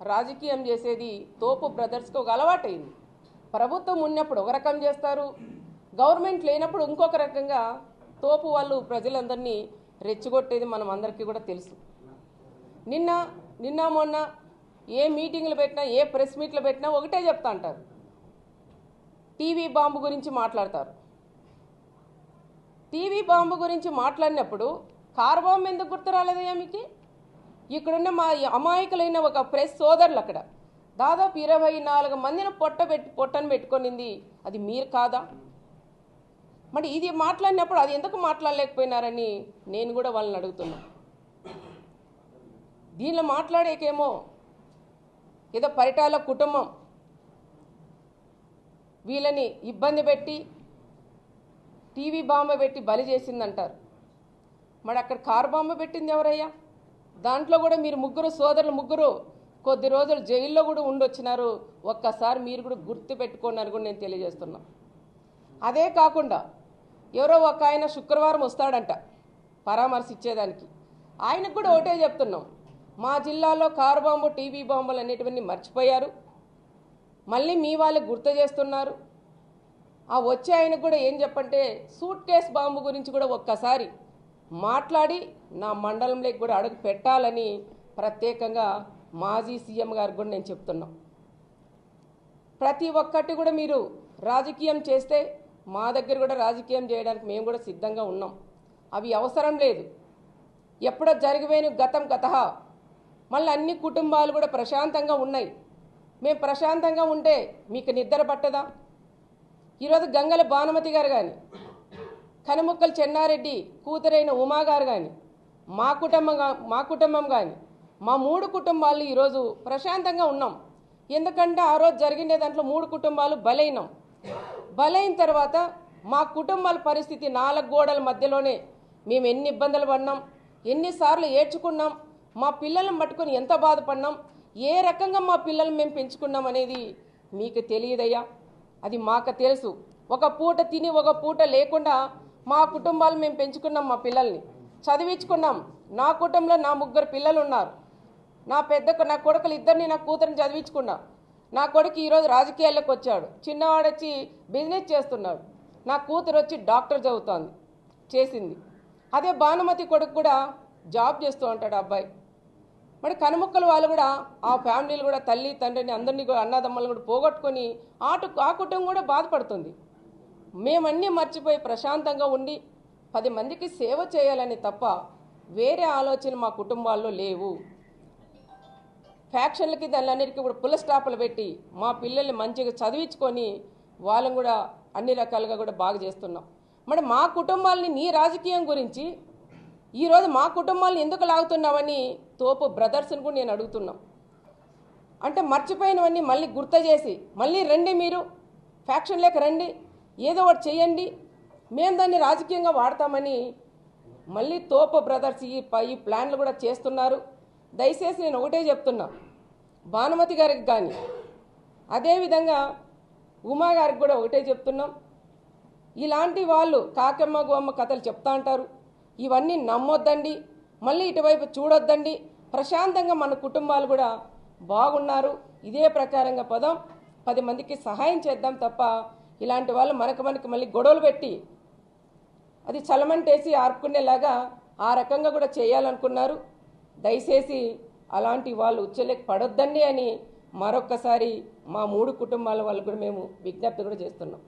రాజకీయం చేసేది తోపు బ్రదర్స్కి ఒక అలవాటైంది. ప్రభుత్వం ఉన్నప్పుడు ఒక రకం చేస్తారు గవర్నమెంట్ లేనప్పుడు ఇంకొక రకంగా తోపు వాళ్ళు ప్రజలందరినీ రెచ్చగొట్టేది మనం అందరికీ కూడా తెలుసు. నిన్న నిన్న మొన్న ఏ మీటింగ్లు పెట్టినా ఏ ప్రెస్ మీట్లు పెట్టినా ఒకటే చెప్తా అంటారు. టీవీ బాంబు గురించి మాట్లాడతారు. టీవీ బాంబు గురించి మాట్లాడినప్పుడు కార్ బాంబు ఎందుకు గుర్తు రాలేదయ్యా మీకు? ఇక్కడున్న మా అమాయకులైన ఒక ప్రెస్ సోదరులు అక్కడ. దాదాపు ఇరవై నాలుగు మందిని పొట్ట పెట్టి పొట్టను పెట్టుకొనింది. అది మీరు కాదా? మరి ఇది మాట్లాడినప్పుడు అది ఎందుకు మాట్లాడలేకపోయినారని నేను కూడా వాళ్ళని అడుగుతున్నా. దీనిలో మాట్లాడేకేమో ఏదో పరిటాల కుటుంబం. వీళ్ళని ఇబ్బంది పెట్టి టీవీ బాంబ పెట్టి బలి చేసిందంటారు. మరి అక్కడ కారు బాంబ పెట్టింది ఎవరయ్యా? దాంట్లో కూడా మీరు ముగ్గురు సోదరులు ముగ్గురు కొద్ది రోజులు జైల్లో కూడా ఉండొచ్చినారు. ఒక్కసారి మీరు కూడా గుర్తు పెట్టుకోండి కూడా నేను తెలియజేస్తున్నా. అదే కాకుండా ఎవరో ఒక ఆయన శుక్రవారం వస్తాడంట పరామర్శ ఇచ్చేదానికి ఆయనకు కూడా ఒకటే చెప్తున్నాం. మా జిల్లాలో కారు బాంబు టీవీ బాంబులు అనేటివన్నీ మర్చిపోయారు. మళ్ళీ మీ వాళ్ళు గుర్తు చేస్తున్నారు. ఆ వచ్చే ఆయనకు కూడా ఏం చెప్పంటే సూట్ కేస్ బాంబు గురించి కూడా ఒక్కసారి మాట్లాడి నా మండలంలోకి కూడా అడుగు పెట్టాలని ప్రత్యేకంగా మాజీ సీఎం గారికి కూడా నేను చెప్తున్నా. ప్రతి ఒక్కటి కూడా మీరు రాజకీయం చేస్తే మా దగ్గర కూడా రాజకీయం చేయడానికి మేము కూడా సిద్ధంగా ఉన్నాం. అవి అవసరం లేదు. ఎప్పుడో జరిగిపోయిన గతం గత మళ్ళీ అన్ని కుటుంబాలు కూడా ప్రశాంతంగా ఉన్నాయి. మేము ప్రశాంతంగా ఉంటే మీకు నిద్ర పట్టదా? ఈరోజు గంగల భానుమతి గారు కానీ కనుముక్కలు చెన్నారెడ్డి కూతురైన ఉమాగారు కానీ మా కుటుంబం మా కుటుంబం కానీ మా మూడు కుటుంబాలు ఈరోజు ప్రశాంతంగా ఉన్నాం. ఎందుకంటే ఆ రోజు జరిగిన దాంట్లో మూడు కుటుంబాలు బలైనం. బలైన తర్వాత మా కుటుంబాల పరిస్థితి నాలుగు గోడల మధ్యలోనే మేము ఎన్ని ఇబ్బందులు పడినాం ఎన్నిసార్లు ఏడ్చుకున్నాం మా పిల్లలను పట్టుకొని ఎంత బాధపడినాం ఏ రకంగా మా పిల్లలు మేము పెంచుకున్నాం అనేది మీకు తెలియదయ్యా. అది మాకు తెలుసు. ఒక పూట తిని ఒక పూట లేకుండా మా కుటుంబాలు మేము పెంచుకున్నాం మా పిల్లల్ని. చదివించుకున్నాం. నా కుటుంబంలో నా ముగ్గురు పిల్లలు ఉన్నారు నా పెద్ద నా కొడుకులు ఇద్దరిని నా కూతురిని చదివించుకున్నా. నా కొడుకు ఈరోజు రాజకీయాల్లోకి వచ్చాడు. చిన్నవాడు వచ్చి బిజినెస్ చేస్తున్నాడు. నా కూతురు వచ్చి డాక్టర్ చదువుతోంది చేసింది. అదే భానుమతి కొడుకు కూడా జాబ్ చేస్తూ ఉంటాడు అబ్బాయి. మరి కనుముక్కల వాళ్ళు కూడా ఆ ఫ్యామిలీలు కూడా తల్లి తండ్రిని అందరినీ కూడా అన్నదమ్మలు కూడా పోగొట్టుకొని ఆటు ఆ కుటుంబం కూడా బాధపడుతుంది. మేమన్నీ మర్చిపోయి ప్రశాంతంగా ఉండి పది మందికి సేవ చేయాలని తప్ప వేరే ఆలోచన మా కుటుంబాల్లో లేవు. ఫ్యాక్షన్లకి దానిలన్నిటికీ కూడా పుల్ల స్టాపులు పెట్టి మా పిల్లల్ని మంచిగా చదివించుకొని వాళ్ళని కూడా అన్ని రకాలుగా కూడా బాగా చేస్తున్నాం. మరి మా కుటుంబాలని నీ రాజకీయం గురించి ఈరోజు మా కుటుంబాలను ఎందుకు లాగుతున్నావని తోపు బ్రదర్స్ని కూడా నేను అడుగుతున్నాం. అంటే మర్చిపోయినవన్నీ మళ్ళీ గుర్తు చేసి మళ్ళీ రండి మీరు ఫ్యాక్షన్ లేక రండి. ఏదో ఒకటి చేయండి. మేము దాన్ని రాజకీయంగా వాడతామని మళ్ళీ తోపు బ్రదర్స్ ఈ పై ఈ ప్లాన్లు కూడా చేస్తున్నారు. దయచేసి నేను ఒకటే చెప్తున్నా. భానుమతి గారికి కానీ అదేవిధంగా ఉమా గారికి కూడా ఒకటే చెప్తున్నాం. ఇలాంటి వాళ్ళు కాకమ్మ గోమ్మ కథలు చెప్తా అంటారు. ఇవన్నీ నమ్మొద్దండి. మళ్ళీ ఇటువైపు చూడొద్దండి. ప్రశాంతంగా మన కుటుంబాలు కూడా బాగున్నారు. ఇదే ప్రకారంగా పదం. పది మందికి సహాయం చేద్దాం తప్ప ఇలాంటి వాళ్ళు మనకు మనకి మళ్ళీ గొడవలు పెట్టి అది చలమంటేసి ఆర్పుకునేలాగా ఆ రకంగా కూడా చేయాలనుకున్నారు. దయచేసి అలాంటి వాళ్ళు ఉచ్చలేక పడొద్దండి అని మరొక్కసారి మా మూడు కుటుంబాల వాళ్ళు కూడా మేము విజ్ఞప్తి కూడా చేస్తున్నాం.